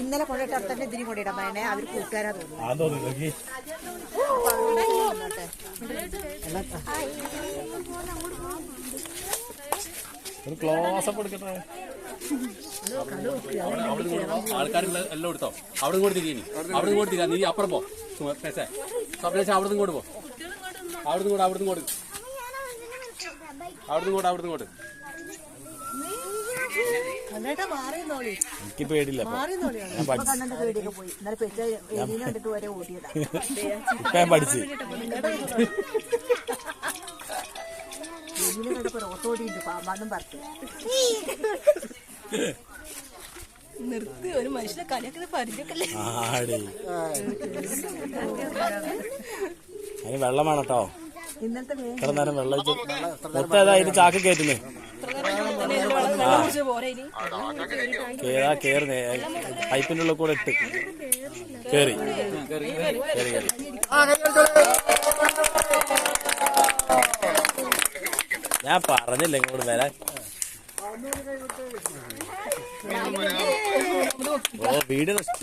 ഇന്നലെ കൊണ്ടിട്ട് അവിടെ തന്നെ ഇതിനും കൊണ്ടിടാൻ വേണേ അവർ കൂട്ടുകാരാ തോന്നുന്നു. ഒരു ക്ലോസ് അപ്പ് എടുക്കട്ടെ. ആൾക്കാർ എല്ലാം എടുത്തോ? അവിടെ കൂടി തിരിഞ്ഞി അവിടെ കൂടി തിരിയാ നീ അപ്പുറം പോ. പേസേ സ്വപ്നേശ അവിടെ നിന്ന് കൂടെ പോ. അവിടെ കൂടെ അവിടെ കൂടെ അവിടെ കൂടെ അവിടെ കൂടെ എന്നിട്ട് മാറിന്നോളി. എനിക്ക് പേടില്ല ഇപ്പൊ. ഞാൻ പഠിച്ചു. ഓട്ടോടിയുണ്ട് പാമ്പാന്നും പറഞ്ഞു നിർത്തി ഒരു മനുഷ്യനെ കളിയാക്കുന്ന പരിചയമൊക്കെ അതിന് വെള്ളം വേണം കേട്ടോ ഇത്ര നേരം വെള്ളം മൊത്തം ഏതാ അതിന് ചാക്ക് കയറ്റുന്നേ. കേറാ കേറുന്നേ. പൈപ്പിന്റെ ഉള്ളിൽ കൂടെ ഇട്ട്. കേറി. കേറി കേറി. ഞാൻ പറഞ്ഞില്ല ഇങ്ങോട്ട് വരാൻ. വീട് നശി-